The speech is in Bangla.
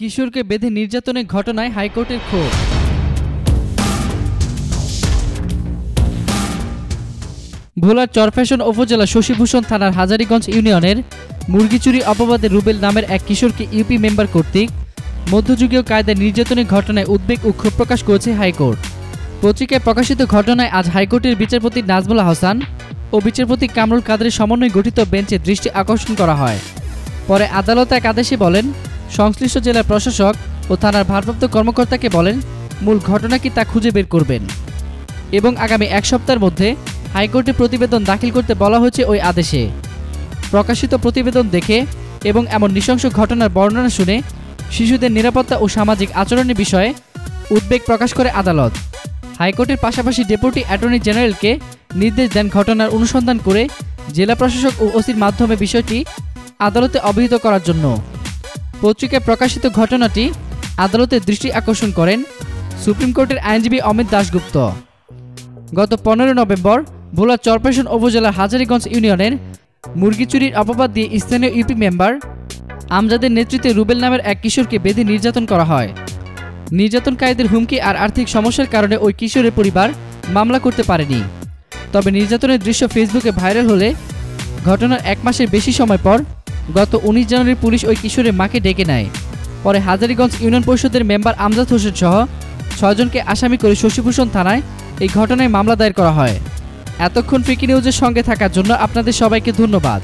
কিশোরকে বেঁধে নির্যাতনের ঘটনায় হাইকোর্টের ক্ষোভ। ভোলার চরফ্যাশন উপজেলা শশীভূষণ থানার হাজারীগঞ্জ ইউনিয়নের মুরগিচুরি অপবাদে রুবেল নামের এক কিশোরকে ইউপি মেম্বার কর্তৃক মধ্যযুগীয় কায়দায় নির্যাতনের ঘটনায় উদ্বেগ ও ক্ষোভ প্রকাশ করেছে হাইকোর্ট। পত্রিকায় প্রকাশিত ঘটনায় আজ হাইকোর্টের বিচারপতি নাজমুল হাসান ও বিচারপতি কামরুল কাদের সমন্বয়ে গঠিত বেঞ্চে দৃষ্টি আকর্ষণ করা হয়। পরে আদালত এক আদেশে বলেন সংশ্লিষ্ট জেলার প্রশাসক ও থানার ভারপ্রাপ্ত কর্মকর্তাকে বলেন, মূল ঘটনা কি তা খুঁজে বের করবেন। এবং আগামী এক সপ্তাহের মধ্যে হাইকোর্টে প্রতিবেদন দাখিল করতে বলা হয়েছে ওই আদেশে। প্রকাশিত প্রতিবেদন দেখে এবং এমন নৃশংস ঘটনার বর্ণনা শুনে শিশুদের নিরাপত্তা ও সামাজিক আচরণের বিষয়ে উদ্বেগ প্রকাশ করে আদালত। হাইকোর্টের পাশাপাশি ডেপুটি অ্যাটর্নি জেনারেলকে নির্দেশ দেন ঘটনার অনুসন্ধান করে জেলা প্রশাসক ও ওসির মাধ্যমে বিষয়টি আদালতে অবহিত করার জন্য। পত্রিকায় প্রকাশিত ঘটনাটি আদালতের দৃষ্টি আকর্ষণ করেন সুপ্রিম কোর্টের আইনজীবী অমিত দাশগুপ্ত। গত পনেরো নভেম্বর, ভোলা চরপেশন উপজেলার হাজারীগঞ্জ ইউনিয়নের মুরগি চুরির অপবাদ দিয়ে স্থানীয় ইউপি মেম্বার আমজাদের নেতৃত্বে রুবেল নামের এক কিশোরকে বেঁধে নির্যাতন করা হয়। নির্যাতনকারীদের হুমকি আর আর্থিক সমস্যার কারণে ওই কিশোরের পরিবার মামলা করতে পারেনি। তবে নির্যাতনের দৃশ্য ফেসবুকে ভাইরাল হলে ঘটনার এক মাসের বেশি সময় পর গত উনিশ জানুয়ারি পুলিশ ওই কিশোরের মাকে ডেকে নেয়। পরে হাজারীগঞ্জ ইউনিয়ন পরিষদের মেম্বার আমজাদ হোসেন সহ ছয়জনকে আসামি করে শশীভূষণ থানায় এই ঘটনায় মামলা দায়ের করা হয়। এতক্ষণ ফ্রিকি নিউজের সঙ্গে থাকার জন্য আপনাদের সবাইকে ধন্যবাদ।